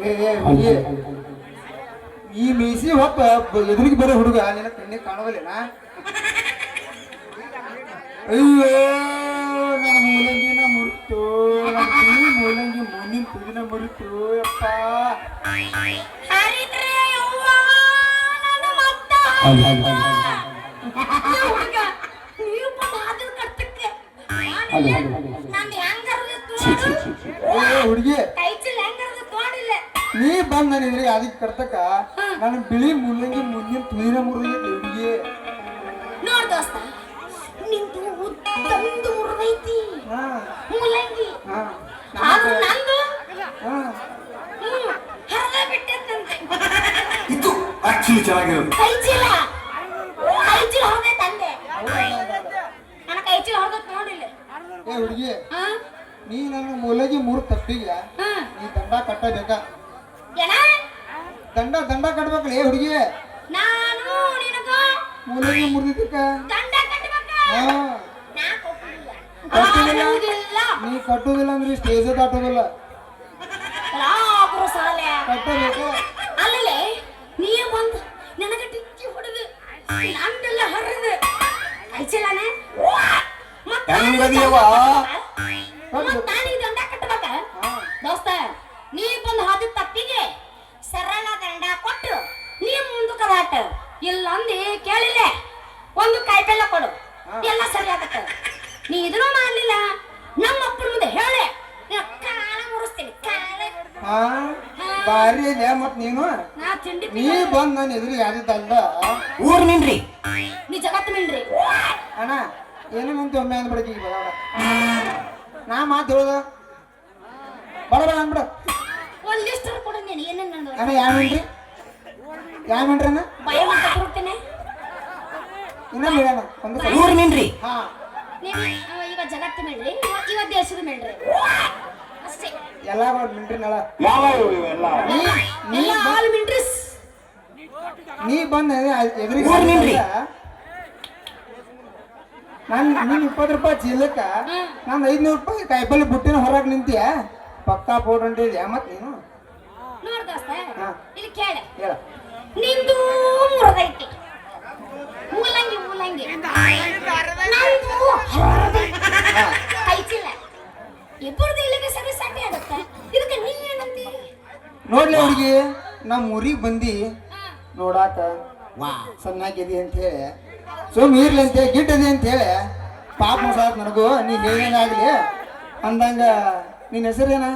ಏ ಏ ಹುಡುಗಿ ಈ ಮೀಸಿ ಹೊಪ್ಪ ಎದುರಿಗೆ ಬರೋ ಹುಡುಗ ನಿನ್ನ ಕಣ್ಣಿಗೆ ಕಾಣವಲ್ಲೇನಾ? ಅಯ್ಯೋ ನನ್ನ ಮೂಲಂಗಿನ ಮುರಿತು ನನ್ನ ಮೂಲಂಗಿ ಮುನ್ನಿನ ತುದಿನ ಮುರಿತು ಅಪ್ಪ. ಹುಡ್ಗ, ನೀ ಬಂದ್ ನನ್ನ ಎದುರಿಗೆ ಅದಕ್ಕೆ ಕರ್ತಕ್ಕ ನನ್ನ ಬಿಳಿ ಮುಲ್ಲಂಗಿ ಮುಂದಿನ ತುಳಿನ ಮುರುಗಿ ಹುಡುಗಿ ನೋಡ್ ದೋಸ್ತ ನಿಂದು ಉದ್ದಂದು ಮುರ್ದೈತಿ. ಹಾ. ಮೂಲಂಗಿ ಹಾ. ಆದ್ರೂ ನಂದು. ಹಾ. ಹ್ಮ್ ಹರ್ದ ಬಿಟ್ಟೈತಂತೆ ಇದು ಆಕ್ಚುಲಿ ಚೆನ್ನಾಗಿರೋದು. ಕೈ ಚೀಲ. ಕೈ ಚೀಲ ಹೊರದೆ ತಂದೆ. ನನ್ನ ಕೈ ಚೀಲ ಹೊರದತ್ ನೋಡಿಲ್ಲ ಏ ಹುಡುಗಿ ಹಾ? ನೀ ನನ್ನ ಮೂಲಗಿ ಮೂರು ತಪ್ಪಿಗೆ ಹಾ. ನೀ ದಂಡ ಕಟ್ಟಬೇಕ? ದಂಡ ದಂಡ ಕಟ್ಬೇಕಲ್ಲ ಏ ಹುಡುಗಿ? ನಾನು ನಿನಗೆ ಮೂಲಗಿ ಮುರಿದಿದ್ದಕ್ಕ? ದಂಡ ಕಟ್ಟಬೇಕ ಹಾ. ನಾ ಕಟ್ಟುದಿಲ್ಲ ಅಂದ್ರೆ ಸ್ಟೇಜ್ ದಾಟೋದಿಲ್ಲ. ಕಟ್ಟಬೇಕು. ಅಲ್ಲಲೇ ನೀ ಬಂದು ನನಗೆ ಟಿಕ್ಕಿ ಹೊಡೆದು ನಂದೆಲ್ಲ ಹರಿದು ಐಚಲನೆ ಹೆಂಗದಿಯವ್ವ? ನಾನು ದಂಡ ಕಟ್ಟಬೇಕ ಹಾ ದೋಸ್ತ ನೀ ಬಂದು ಹಾದಿ ತಪ್ಪಿಗೆ ಸರಳ ದಂಡ ಕೊಟ್ಟು ನೀ ಮುಂದಕ್ಕೆ ದಾಟ ಇಲ್ಲ ಅಂದಿ ಕೇಳಿಲ್ಲ ಒಂದು ಕಾಯಿಪಲ್ಲೆ ಕೊಡು ಎಲ್ಲ ಸರಿ ಆಗತ್ತೆ ನೀ ಇದನ್ನು ಮಾಡ್ಲಿಲ್ಲ ನಮ್ಮ ಅಪ್ಪನ ಮುಂದೆ ಹೇಳೆ ನಿನ್ನ ಕಾಲ ಮುರಿಸ್ತೀನಿ ಕಾಲ ಹಾ ಬಾರಿ ಇದೆ ಮತ್ ನೀನು ನಾ ನೀ ಬಂದ್ ನನ್ನ ಎದುರಿಗೆ ಯಾವ್ದಿದ್ದಲ್ಲ ಊರ್ ನಿನ್ರಿ ನೀ ಜಗತ್ತು ನಿನ್ರಿ ಅಣ್ಣ ಏನೇನಂತ ಒಮ್ಮೆ ಅಂದ್ಬಿಡಕ್ಕೆ ಈಗ ಬರೋಣ ನಾ ಮಾತು ಹೇಳೋದು? ಬಡ ಬಡ ಅಂದ್ಬಿಡ. ಒಂದ್ ಲಿಸ್ಟ್ ಕೊಡು ನೀನು ಏನೇನು ಅಣ್ಣ ಯಾವ ಮಿಂಟ್ರಿ ಯಾವ ಮಿಂಟ್ರಿ ಅಣ್ಣ? ಭಯ ಅಂತ ಕೊಡ್ತೇನೆ. ಇನ್ನೊಮ್ಮೆ ಹೇಳಣ್ಣ ಒಂದು ಸಲ. ಊರ್ ನಿನ್ರಿ ಹಾ. ನೀವು ಇವ ಜಗತ್ತು ಮಿಂಡ್ರಿ ಇವ- ದೇಶದ ಮಿಂಡ್ರಿ ಅಷ್ಟೇ. ಎಲ್ಲ ಮಿಂಟ್ರಿ ನಳ ಯಾವ ಇವೆಲ್ಲ ನೀ ನೀ ಎಲ್ಲ ಆಲ್ ನೀ ಬಂದ ಎದುರಿಗೆ. ನನ್ ನಿನ್ ಇಪ್ಪತ್ತು ರೂಪಾಯಿ ಚೀಲಕ್ಕ ನಂದು ಐದ್ನೂರು ರೂಪಾಯಿ ಕಾಯಿಪಲ್ಲೆ ಬುಟ್ಟಿನ ಹೊರಗೆ ನಿಂತೀಯ? ಪಕ್ಕಾ ಫೋಟೋ ಹೊಂಟಿದ್ಯಾ ಮತ್ ನೀನು? ನೋಡ್ ದೋಸ್ತ ಇಲ್ಲಿ ಕೇಳೆ. ಹೇಳ. ನಿಂದು ಮುರಿದೈತಿ. ಮೂಲಂಗಿ ಮೂಲಂಗಿ. ನಂದು ಹರದೈತಿ. ಕೈ ಚೀಲ. ಇಬ್ಬರದು ಇಲ್ಲಿಗೆ ಸರಿ ಸಾಟಿ ಆಗುತ್ತೆ. ಇದಕ್ಕೆ ನೀ ಏನಂದಿ? ನೋಡ್ಲಿ ಹುಡುಗಿ ನಮ್ಮ ಊರಿಗೆ ಬಂದಿ. ನೋಡಾಕ ವಾ. ಸಣ್ಣಾಗಿದಿ ಅಂತ ಹೇಳಿ. ಸುಮ್ ಇರ್ಲಿ ಅಂತ ಹೇಳಿ ಗಿಟ್ಟದಿ ಅಂತ ಹೇಳಿ. ಪಾಪ ಮಸಾತ್ ನನಗೂ ನೀ ಏನೇನಾಗ್ಲಿ ಅಂದಂಗ ನಿನ್ನ ಹೆಸರೇನ?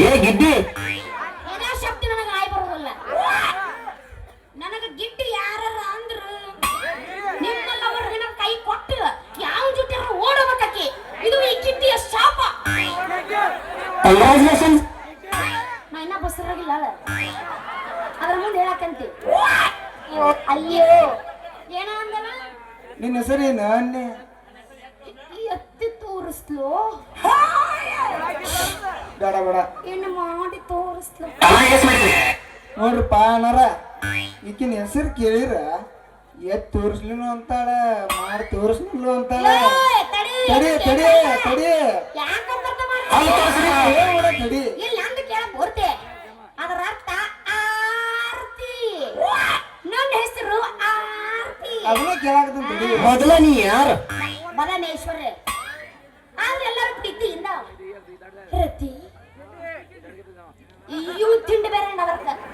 ಏ ಗಿಡ್ಡಿ. ಶಬ್ದ ನನಗೆ ಆಯ್ ಬರೋದಿಲ್ಲ. ನನಗೆ ಗಿಡ್ಡಿ ಯಾರ ಅಂದ್ರ ನಿಮ್ಮಲ್ಲ ಅವ್ರ ನಿನ್ನ ಕೈ ಕೊಟ್ಟು ಯಾವ ಜೊತೆ ಓಡಬೇಕಿ ಇದು ಈ ಗಿಡ್ಡಿಯ ಶಾಪ. ಕಂಗ್ರಾಚುಲೇಷನ್ ಹೆಸರು ಕೇಳಿರ ಎತ್ ತೋರಿಸ್ಲಿನು ಅಂತಾಳ ಮಾಡಿ ತೋರಿಸ್ಲಿಲ್ಲ ಅಂತಾಳ. ತಡಿ, ತಡಿ ತಡಿ ತಡಿ. ಅದರ ಅರ್ಥ ಆರ್ತಿ. ನನ್ನ ಹೆಸರು ಆರ್ತಿ. ಅದನ್ನ ಕೇಳಾಕತ್ತೀನಿ ತಡಿ. ಮೊದಲ ನೀ ಯಾರು? ಬಲನೇಶ್ವರ ಆದ್ರೆ ಎಲ್ಲರೂ ಪ್ರೀತಿಯಿಂದ ರತಿ ಇವು ತಿಂಡಿ ಬೇರೆ ಅವರ್ಕ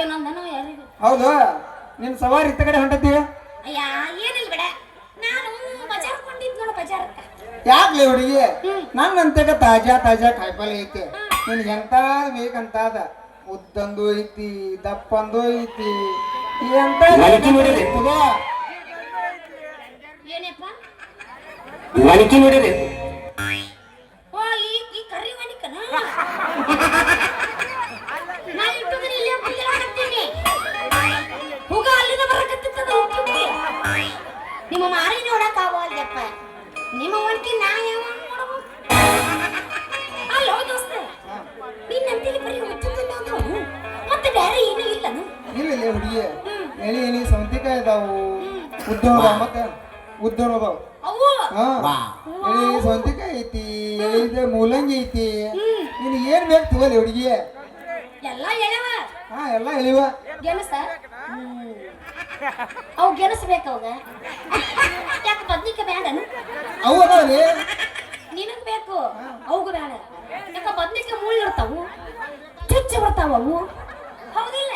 ಏನಂದನೋ ಯಾರಿಗೂ. ಹೌದು ನಿನ್ ಸವಾರಿ ಇತ್ತ ಕಡೆ ಹೊಂಟತಿ ಅಯ್ಯ ಏನಿಲ್ಲ ಬಿಡ. ನಾನು ಬಜಾರ್ ಕೊಂಡಿದ್ ನೋಡು ಬಜಾರ್ ಯಾಕ್ಲೆ ಹುಡುಗಿ? ನನ್ನಂತೆಗ ತಾಜಾ ತಾಜಾ ಕಾಯಿಪಲ್ಲೆ ಐತಿ. ನಿನ್ ಎಂತ ಬೇಕಂತಾದ? ಉದ್ದಂದು ಐತಿ ದಪ್ಪಂದು ಐತಿ. ಎಂತ. ಏನಪ್ಪ? ಮನಿಕಿ ನೋಡಿರಿ. ಓ ಈ ಈ ಕರಿ ಮಣಿಕನ ನಿಮ್ಮ ಮಾರಿ ನೋಡಕ್ ಆಗೋಲ್ದಪ್ಪ ನಿಮ್ಮ ಒಂಟಿ ನಾ ಯಾವ ಅಲ್ಲೋ ದೋಸ್ತ ಹಾ. ನಿನ್ನ ಅಂತಿಲಿ ಬರೀ ಹುಚ್ಚುತ್ತಿಲ್ಲ ಅಂದ್ರು ಮತ್ತೆ ಬೇರೆ ಏನೂ ಇಲ್ಲನು? ಇಲ್ಲ ಇಲ್ಲ ಹುಡುಗಿ. ಎಳಿ ಎಳಿ ಸೌಂತಿಕಾಯಿ ಅದಾವು. ಉದ್ದೋಣ ಅದಾವ ಮತ್ತೆ ಉದ್ದೋಣ ಅದಾವ ಅವು ಹಾ. ಎಳಿ ಸೌಂತಿಕಾಯಿ ಐತಿ ಎಳಿದ ಮೂಲಂಗಿ ಐತಿ. ನಿನ್ ಏನ್ ಬೇಕು ತಗೋಲಿ ಹುಡುಗಿ. ಎಲ್ಲ ಎಳೆವ? ಹಾ ಎಲ್ಲ ಎಳಿವ ಗೆಣಸ ಅವು ಗೆಣಸ್ಬೇಕು ಅವಾಗ ಯಾಕೆ ಬದ್ನಿಕ ಬೇಡನು ಅವು ಅದಾವ್ರಿ ನಿನಗ್ ಬೇಕು. ಅವುಗೂ ಬೇಡ ಯಾಕ ಬದ್ನಿಕ ಮುಳ್ಳು ಇರ್ತಾವು. ಚುಚ್ಚಿ ಬರ್ತಾವ ಅವು. ಹೌದಿಲ್ಲ.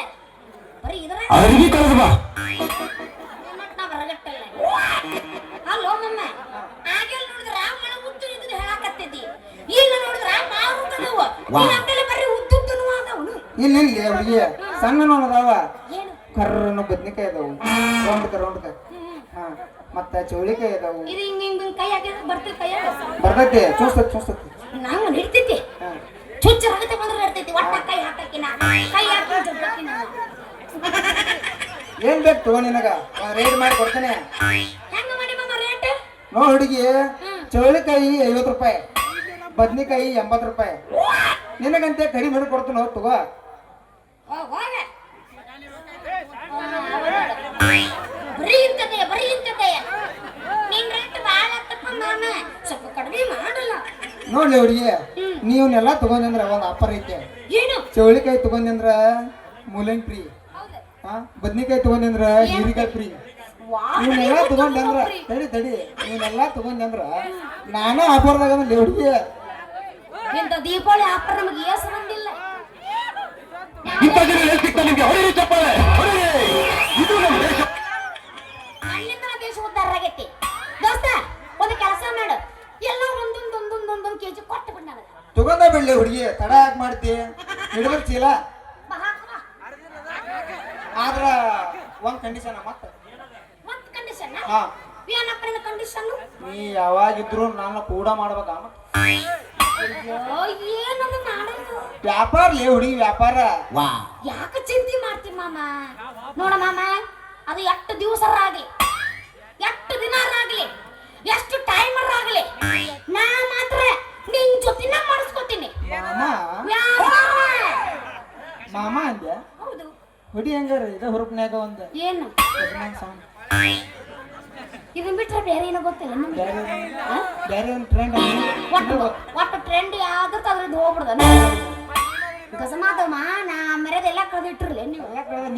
ಬರೀ ಇದ್ರ ಅರ್ಗಿ ಕಳೆದು ಬಾ. ನಾ ಬರಗಟ್ಟಲ್ಲ. ಅಲ್ಲೋ ಮಮ್ಮ ಆಗೆಲ್ಲ ನೋಡಿದ್ರ ಮಳ ಉದ್ದು ಇದ್ದು ಹೇಳಾಕತ್ತಿದ್ದಿ. ಈಗ ನೋಡಿದ್ರ ನೀನ್ ಅಂತೆಲ್ಲ ಬರೀ ಉದ್ದುದ್ದನು ಆದವನು. ಇಲ್ಲ ಇಲ್ಲ ಸಣ್ಣ ನೋಡ್ ಅದಾವ ಏನು ಕರ್ರನು ಬದ್ನಿಕಾಯಿ ಅದಾವು. ರೌಂಡ್ಕ ರೌಂಡ್ಕ. ಹಾ ಮತ್ತ ಚೌಳಿಕಾಯಿ ಅದಾವು. ಇದು ಹಿಂಗ ಹಿಂಗ ಕೈ ಹಾಕಿದ್ರೆ ಬರ್ತೀವಿ ಕೈಯಾಗ ಬರ್ತೈತಿ ಚೂಸ್ತತಿ ಚೂಸ್ತತಿ. ಹಿಡ್ತೈತಿ ಬಂದ್ರೆ ಒಟ್ಟ ಕೈ ಕೈ ಏನ್ ಬೇಕು ತಗೋ ನಿನಗ? ರೇಟ್ ಮಾಡಿ ಕೊಡ್ತೇನೆ. ಹೆಂಗ ಮಾಡಿ ಮಮ್ಮ ರೇಟ್ ನೋ ಹುಡುಗಿ ಚೌಳಿಕಾಯಿ ಐವತ್ತು ರೂಪಾಯಿ ಬದ್ನಿಕಾಯಿ ಎಂಬತ್ತು ರೂಪಾಯಿ. ನಿನಗಂತೆ ಕಡಿಮೆ ಮಾಡಿ ಕೊಡ್ತೀನಿ ಹೋಗ್. ನೋಡ್ಲಿ ಅವ್ರಿಗೆ. ನೀವನ್ನೆಲ್ಲ ತಗೊಂಡ್ರ ಒಂದ್ ಆಫರ್ ಐತೆ. ಏನು? ಚೌಳಿಕಾಯಿ ತಗೊಂಡ್ರ ಮೂಲಂಗಿ ಫ್ರೀ. ಹೌದು. ಹಾ ಬದ್ನಿಕಾಯಿ ತಗೊಂಡ್ರ ಹೀರಿಕಾಯಿ ಫ್ರೀ. ಇವನ್ನೆಲ್ಲ ನೀವು ತಗೊಂಡ್ರ ತಗೊಂಡ್ರಿ. ತಡಿ ತಡಿ. ಇವನ್ನೆಲ್ಲ ತಗೊಂಡ್ರ ನಾನೇ ಆಫರ್ದಾಗ ಅಂದ್ರೆ ಹುಡುಗಿ ದೀಪಾವಳಿ ಆಫರ್ ನಮಗೆ ಏಸ್ ಬಂದಿಲ್ಲ ಇಂಥ ಜನ ಎಲ್ಲಿ ಸಿಗ್ತಾರೆ ನಿಮ್ಗೆ? ಹೊಡಿರಿ ಚಪ್ಪಾಳೆ ಹೊಡಿರಿ. ಇದು ನಮ್ಮ ದೇಶ. ಅಲ್ಲಿಂದ ನಮ್ಮ ದೇಶ ಉದ್ಧಾರ ಆಗೈತಿ. ದೋಸ್ತ ಒಂದು ಕೆಲಸ ಮಾಡು. ಎಲ್ಲ ಒಂದೊಂದು ಒಂದೊಂದು ಒಂದೊಂದು ಕೆಜಿ ಕೊಟ್ಟು ಬಿಡ್ ನನಗೆ ತಗೊಂಡ ಬಿಡ್ಲಿ ಹುಡುಗಿ ತಡ ಯಾಕೆ ಮಾಡ್ತಿ? ಬಾ. ಆದ್ರ ಒಂದ್ ಕಂಡೀಷನ್ ಮತ್ತ ಮತ್ತ್ ಕಂಡೀಷನ್ ಹಾ. ಏನಪ್ಪ ನಿನ್ನ ಕಂಡೀಷನ್ ನೀ ಯಾವಾಗಿದ್ರು ನಾನು ಕೂಡ ಮಾಡ್ಬೇಕ ಏನದು ಮಾಡೋದು? ವ್ಯಾಪಾರ ಲೇ ಹುಡುಗಿ ವ್ಯಾಪಾರ. ಯಾಕೆ ಚಿಂತೆ ಮಾಡ್ತಿ ಮಾಮ? ನೋಡ ಮಾಮ ಅದು ಎಷ್ಟು ದಿವಸ ಆಗ್ಲಿ ಎಷ್ಟು ದಿನ ಆಗ್ಲಿ ಎಷ್ಟು ಟೈಮರ್ ಆಗಲಿ? ನಾ ಮಾತ್ರ ನಿನ್ ಜೊತಿನ ಮಾಡಿಸ್ಕೊತೀನಿ. ಮಾಮ? ಅಂದ್ಯ? ಹೌದು. ಹುಡಿ ಹೆಂಗಾರ ಇದ ಹುರುಪ್ನ್ಯಾಗ ಒಂದು. ಏನು? ಇದನ್ನ sound. ಬಿಟ್ರೆ ಬೇರೆ ಏನೋ ಗೊತ್ತಿಲ್ಲ ಬೇರೆ ಒಂದ್ ಟ್ರೆಂಡ್ ಒಟ್ಟು ಒಟ್ಟು ಟ್ರೆಂಡ್ ಯಾವ್ದಕ್ಕೆ ಅದ್ರದ್ದು ಹೋಗ್ಬಿಡ್ದ. ಗಜಮಾದಮ್ಮ ನಾ ಮೆರೆದೆಲ್ಲ ಕಳೆದಿಟ್ಟಿರ್ಲಿ ನೀವು.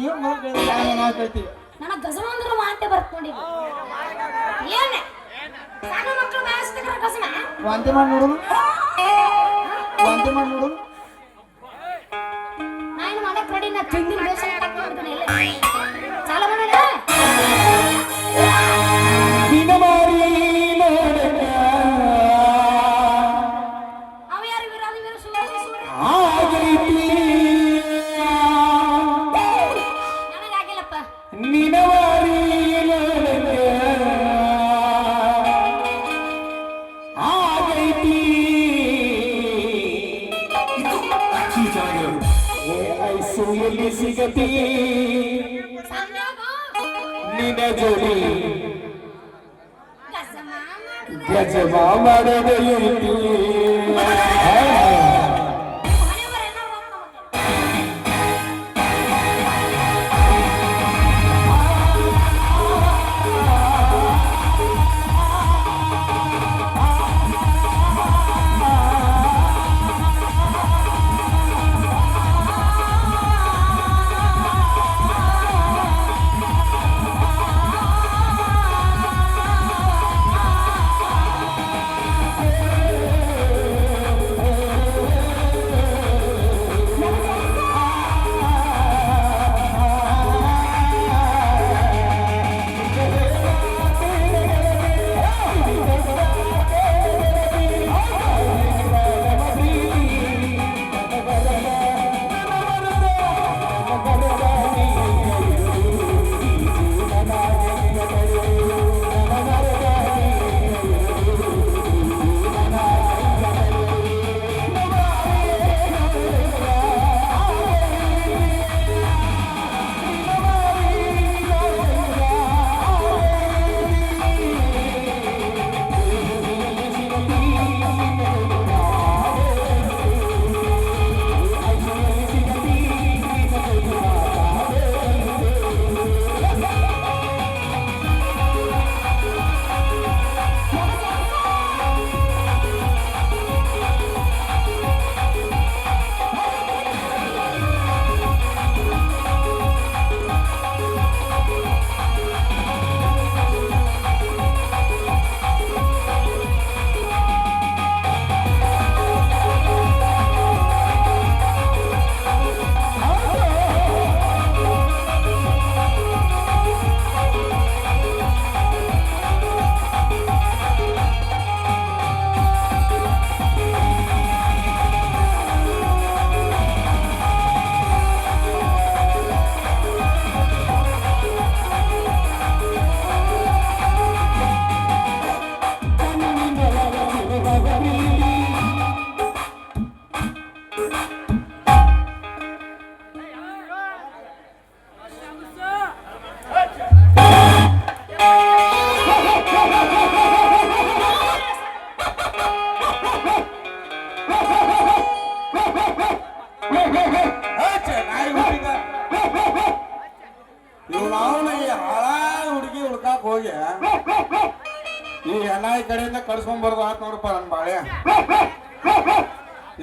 ನೀವು ನಾನು ನಾವು ಕೇಳ್ತೀವಿ. ನನಗೆ ಗಜಮ ಅಂದ್ರೆ ಮಾತೆ ನೋಡಿ ಏನ? ವಾಂತಿ ಮಾಡಿ ನೋಡು. ವಾಂತಿ ಮಾಡಿ ನೋಡು. ನಾನು ಮಾಡಕ್ ರೆಡಿ ನಾ ತಿಂದಿನ ಬೇಸ ಚಾಲ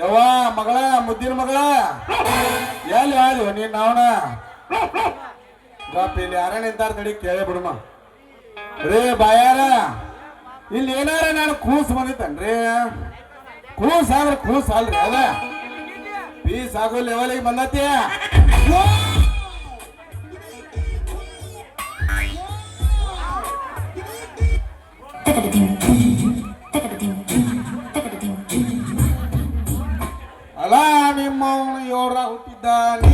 ಯವ್ವ, ಮಗಳ, ಮುದ್ದಿನ ಮಗಳ? ಎಲ್ಲಿ ಯಾರು ನೀನ್ ಗಪ್ಪ, ಇಲ್ಲಿ ಯಾರ ನಿಂತಾರ ತಡಿ ಕೇಳೇ ಬಿಡುಮ ರೇ ಬಾಯಾರ, ಇಲ್ಲಿ ಏನಾರ ನಾನು ಕೂಸ್ ಬಂದಿತ್ತನ್ರಿ? ಕೂಸ್ ಆದ್ರೆ ಕೂಸ್ ಅಲ್ರಿ, ಅದ? ಪೀಸ್ ಆಗೋ ಲೆವೆಲಿಗೆ ಬಂದತಿ? ಅಲ್ಲ ನಿಮ್ಮ ಯೋರ ಹುಟ್ಟಿದ್ದ ನೀ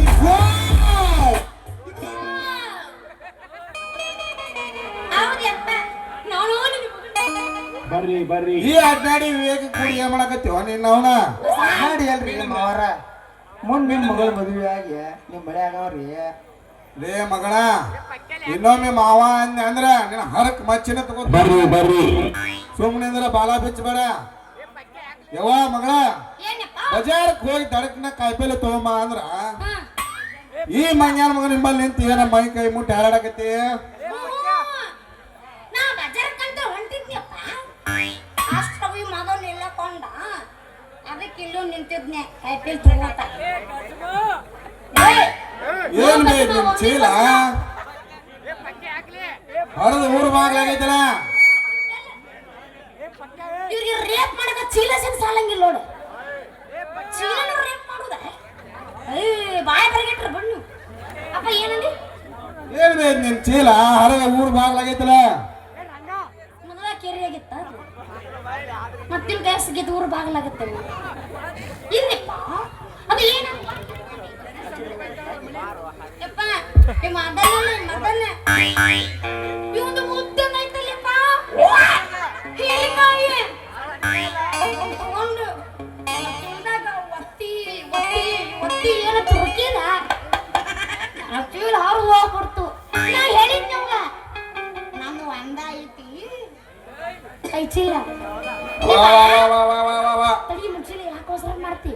ಹೌದಪ್ಪ ನಾನು ನಿನ್ನ ಬರ್ರಿ ಬರ್ರಿ. ಈ ಅಡ್ಡಾಡಿ ವಿವೇಕ ಕೂಡಿ ಏನ್ ಮಾಡಕತ್ತೀವ ನಿನ್ನ ಅವನ? ಮಾಡಿ ಅಲ್ರಿ ನಿಮ್ಮ ಅವರ ಮುಂದೆ ನಿಮ್ಮ ಮಗಳ ಮದುವೆ ಆಗಿ ನಿಮ್ ಮಳೆ ಆಗವ್ರಿ ಲೇ ಮಗಳ ಇನ್ನೊಮ್ಮೆ ಮಾವ ಅಂದೆ ಅಂದ್ರ ನಿನ್ನ ಹರಕ್ ಮಚ್ಚಿನ ತಗೋ ಬರ್ರಿ ಬರ್ರಿ. ಸುಮ್ಮನೆ ಅಂದ್ರ ಬಾಲ ಬಿಚ್ಚಬೇಡ. ಯವ್ವ ಮಗಳ. ಏನಪ್ಪ ಬಜಾರಕ್ ಹೋಗಿ ದಡಕ್ನ ಕಾಯಿಪಲ್ಲೆ ತಗೊಂಬ ಅಂದ್ರ ಈ ಮಂಗ್ಯಾನ ಮಗ ನಿಮ್ಮಲ್ಲಿ ನಿಂತು ಏನ ಮೈ ಕೈ ಮುಟ್ಟಿ ಹಾರಾಡಕತ್ತಿ? ಏನ್ ಬೇ ನಿಮ್ ಚೀಲ? ಹರಿದ ಊರ್ ಬಾಗ್ಲಾಗೈತಲ್ಲ ಇವ್ರಿಗೆ ರೇಪ್ ಮಾಡಕ ಚೀಲ ಸಾಲಂಗಿಲ್ಲ ನೋಡು. ರೇಪ್ ಮಾಡುದ ಏ ಬಾಯ್ ಬರಗಿಟ್ರ ಬಣ್ಣು ಅಪ್ಪ ಏನಂದಿ ಏನ್ ಬೇ ನಿಮ್ ಚೀಲ ಹಳೆ ಊರ್ ಬಾಗ್ಲಾಗೈತಲ್ಲ ಮೊದಲ ಕೆರೆ ಆಗಿತ್ತ ಮತ್ತಿನ ಗ್ಯಾಸ್ಗೆ ದೂರ ಬಾಗಲಾಗುತ್ತೆ ಇನ್ನಪ್ಪ ಅದು ಏನಪ್ಪ ಯಪ್ಪ ನಿಮ್ಮ ಅದನ್ನ ಮದನ್ನ ಇವಂದು ಮುದ್ದನ್ನ ಐತಲ್ಲಪ್ಪ ಹೀಗಾಗಿ ತಗೊಂಡು ಚೀಲ ಹಾರು ಹೋಗ್ಬಿಡ್ತು ನಾ ಹೇಳಿದ್ ನಮ್ಗ ನಾನು ಒಂದ ಐತಿ. ಐ ಚೀಲ. ವಾ ವಾ ವಾ ವಾ ವಾ ವಾ ವಾ ತಡಿ ಮುಂಚೆಲೆ ಯಾಕೋಸ್ಕರ ಮಾಡ್ತಿ?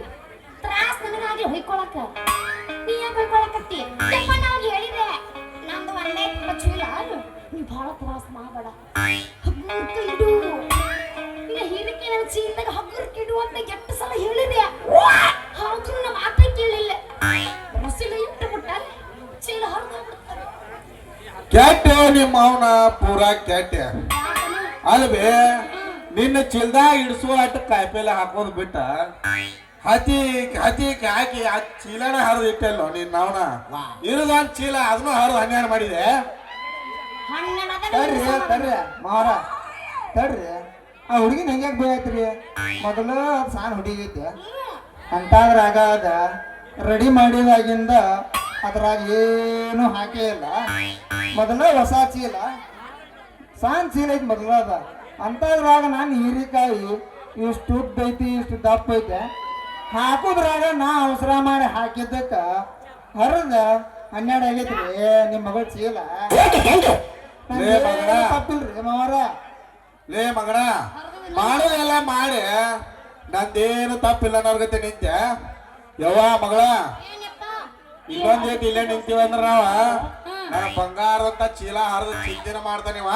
ತ್ರಾಸ್ ನನಗಾಗಿ ಹೊಯ್ಕೊಳಕ. ನೀ ಯಾಕೆ ಹೊಯ್ಕೊಳಕತ್ತಿ? ಯಪ್ಪ ನಾವು ಹೇಳಿದೆ. ನಂದು ಒಂದೇ ಚೀಲ. ನೀ ಭಾಳ ತ್ರಾಸ್ ಮಾಡಬೇಡ. ಹಗ್ಗರ್ಕ ಇಡು. ನಿನ್ನ ಹೀರಿಕೆ ನನ್ನ ಚೀಲದಾಗ ಹಗ್ಗರ್ಕ ಇಡು ಅಂತ ಎಷ್ಟು ಸಲ ಹೇಳಿದೆ. ಆದ್ರೂ ನಮ್ಮ ಮಾತೇ ಕೇಳಿಲ್ಲ. ಬಸ್ಸಿಲ್ಲ ಇಟ್ಟು ಬಿಟ್ಟ ಚೀಲ ಹರಿದು ಹೋಗ್ಬಿಡ್ತಾರೆ ಕೆಟ್ಟ ನಿಮ್ಮ ಅವನ ಪೂರ ಕೆಟ್ಟ ಅಲ್ವೇ ನಿನ್ನ ಚಿಲ್ದಾಗ ಇಡಿಸುವ ಅಟ್ಟ ಕಾಯಿಪಲ್ಲೆ ಹಾಕೋದು ಬಿಟ್ಟ ಹತಿ ಹತ್ತಿ ಹಾಕಿ ಆ ಚೀಲನ ಹರಿದು ಇಟ್ಟಲ್ಲ ನಿನ್ನ ಅವನ. ಇರುದೊಂದ್ ಚೀಲ ಅದನ್ನು ಹರಿದು ಹನ್ನೆರಡು ಮಾಡಿದೆ. ತಡ್ರಿ ತಡ್ರಿ ಮಾರ ತಡ್ರಿ. ಆ ಹುಡುಗಿನ ಹೆಂಗ್ಯಾಕೆ ಬೇಯತ್ರಿ ಮೊದಲು ಸಾನ್ ಹುಡುಗಿ ಐತೆ ಅಂತಾದ್ರಾಗ ಅದ ರೆಡಿ ಮಾಡಿದಾಗಿಂದ ಅದ್ರಾಗ ಏನು ಹಾಕೇ ಇಲ್ಲ. ಮೊದಲ ಹೊಸ ಚೀಲ. ಸಾನ್ ಚೀಲ ಐತಿ ಮೊದಲ ಅದ. ಅಂಥದ್ರಾಗ ನಾನು ಹೀರಿಕಾಯಿ ಇಷ್ಟು ಉದ್ದ ಐತಿ ಇಷ್ಟು ದಪ್ಪ ಐತೆ. ಹಾಕುದ್ರಾಗ ನಾ ಅವಸರ ಮಾಡಿ ಹಾಕಿದ್ದಕ್ಕ ಹರಿದ ಹನ್ನೆರಡು ಆಗೈತ್ರಿ. ನಿಮ್ಮ ಮಗಳ ಚೀಲ. ಲೇ. ತಪ್ಪಿಲ್ರಿ ಮಾವರ. ಲೇ ಮಗಣ ಮಾಡೋದೆಲ್ಲ ಮಾಡಿ. ನಂದೇನು ತಪ್ಪಿಲ್ಲ ಅನ್ನೋರ್ಗತೆ ನಿಂತೆ. ಯವ್ವ ಮಗಳ. ಏನಪ್ಪ? ಇನ್ನೊಂದ್ ಏಟ್ ಇಲ್ಲೇ ನಿಂತೀವಂದ್ರ ನಾವ ನಾನು ಬಂಗಾರ ಅಂತ ಚೀಲ ಹರಿದ ಚಿಂತನ ಮಾಡ್ತಾನಿವ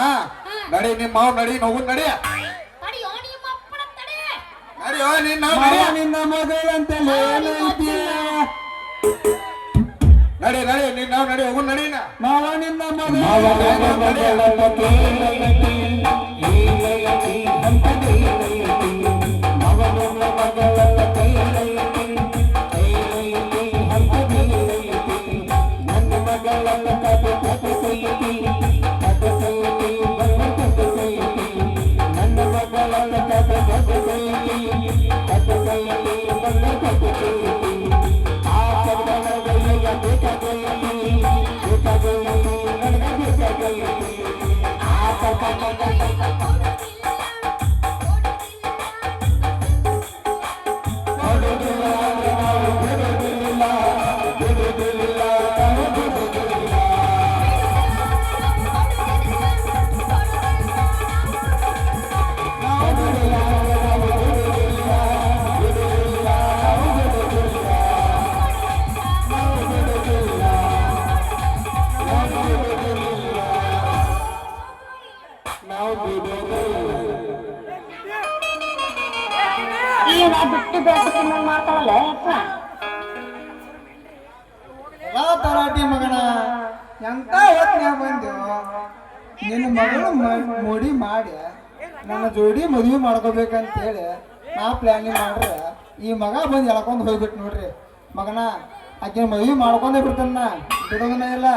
ನಡಿ ನಿಮ್ಮ ಮಾವ್ ನಡಿ ನಗು ನಡಿ. ನಡಿಯೋ ನಿನ್ನ ನಡಿ. ನಿನ್ನ ಮಗಳಂತ ನಡಿ ನಡಿ ನಿನ್ನ ನಡಿ ಹೋಗು ನಡಿ ಮಾವ ನಿನ್ನ ಮಗಳ ಆ ತರಾಟಿ ಮಗನ ಎಂತ ಹೊತ್ನ್ಯಾಗ ಬಂದು ನಿನ್ನ ಮಗಳು ಮೋಡಿ ಮಾಡಿ, ನನ್ನ ಜೋಡಿ ಮದುವೆ ಮಾಡ್ಕೋಬೇಕಂತೇಳಿ ನಾ ಪ್ಲಾನಿಂಗ್ ಮಾಡ್ರೆ ಈ ಮಗ ಬಂದು ಎಳ್ಕೊಂಡು ಹೋಗ್ಬಿಟ್ಟು ನೋಡ್ರಿ. ಮಗನ ಆಕೆ ಮದುವೆ ಮಾಡ್ಕೊಂಡೇ ಬಿಡ್ತಾನ ಬಿಡೋದನ್ನ ಇಲ್ಲ.